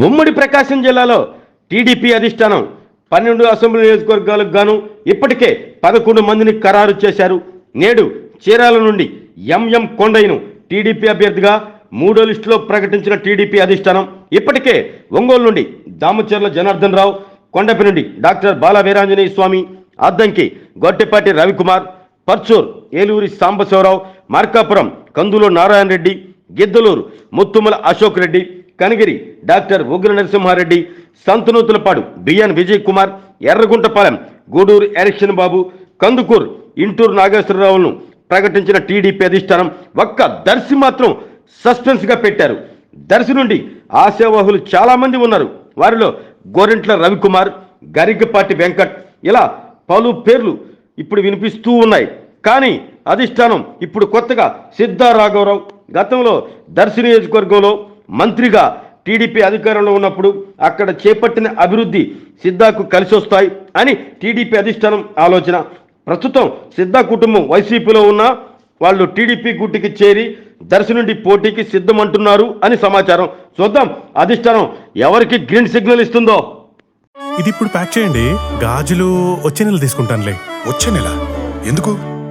ఉమ్మడి ప్రకాశం జిల్లాలో టీడీపీ అధిష్టానం పన్నెండు అసెంబ్లీ నియోజకవర్గాలకు గాను ఇప్పటికే పదకొండు మందిని ఖరారు చేశారు. నేడు చీరాల నుండి ఎంఎం కొండయ్యను టీడీపీ అభ్యర్థిగా మూడో లిస్టులో ప్రకటించిన టీడీపీ అధిష్టానం ఇప్పటికే ఒంగోలు నుండి దామచర్ల జనార్దన్ రావు కొండపి నుండి doctor Bala Veeranjaneya Swamy Addanki Gottipati Ravikumar Parchur Eluri Sambasivarao Markapuram Kandula Narayana Reddy Giddalur Muthumula Ashok Reddy Kanigiri doctor Ugra Narasimhareddy Santhanuthalapadu BN Vijay Kumar Erragondapalem Gudur Erakshan Babu Kandukur Inturi నాగేశ్వరరావులను ప్రకటించిన TDP అధిష్టానం ఒక్క దర్శి మాత్రం సస్పెన్స్గా పెట్టారు. దర్శి నుండి ఆశావాహులు చాలామంది ఉన్నారు. వారిలో గోరింట్ల రవికుమార్ గరికపాటి వెంకట్ ఇలా పలు పేర్లు ఇప్పుడు వినిపిస్తూ ఉన్నాయి. కానీ అధిష్టానం ఇప్పుడు కొత్తగా సిద్ధా రాఘవరావు గతంలో దర్శి నియోజకవర్గంలో మంత్రిగా టీడీపీ అధికారంలో ఉన్నప్పుడు అక్కడ చేపట్టిన అభివృద్ధి సిద్ధాకు కలిసి వస్తాయి అని టీడీపీ అధిష్టానం ఆలోచన. ప్రస్తుతం సిద్ధా కుటుంబం వైసీపీలో ఉన్న వాళ్ళు టీడీపీ గుట్టికి చేరి దర్శ నుండి పోటీకి సిద్ధమంటున్నారు అని సమాచారం. చూద్దాం అధిష్టానం ఎవరికి గ్రీన్ సిగ్నల్ ఇస్తుందో. ఇది ఇప్పుడు ప్యాక్ చేయండి. గాజులు వచ్చే నెల తీసుకుంటానులే. వచ్చే నెల? ఎందుకు?